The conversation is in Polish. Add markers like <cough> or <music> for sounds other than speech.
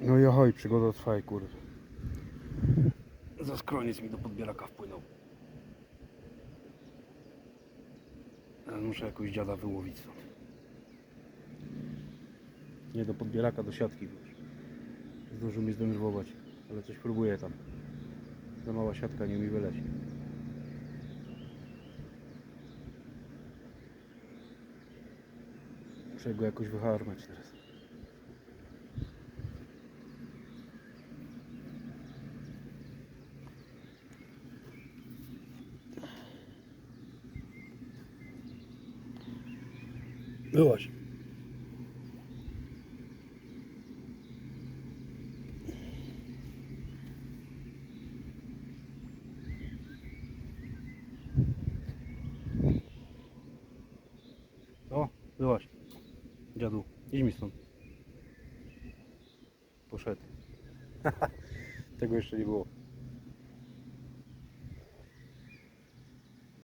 No i ahoj, przygoda trwa i kurde. Za skroniec mi do podbieraka wpłynął. Muszę jakoś dziada wyłowić stąd. Nie do podbieraka, do siatki. Zdążył mnie zdenerwować, ale coś próbuję tam. Za mała siatka nie mi wyleci. Muszę go jakoś wyharmać teraz. Byłaś. O, byłaś. Dziadu, idź mi stąd. Poszedł. <laughs> Tego jeszcze nie było.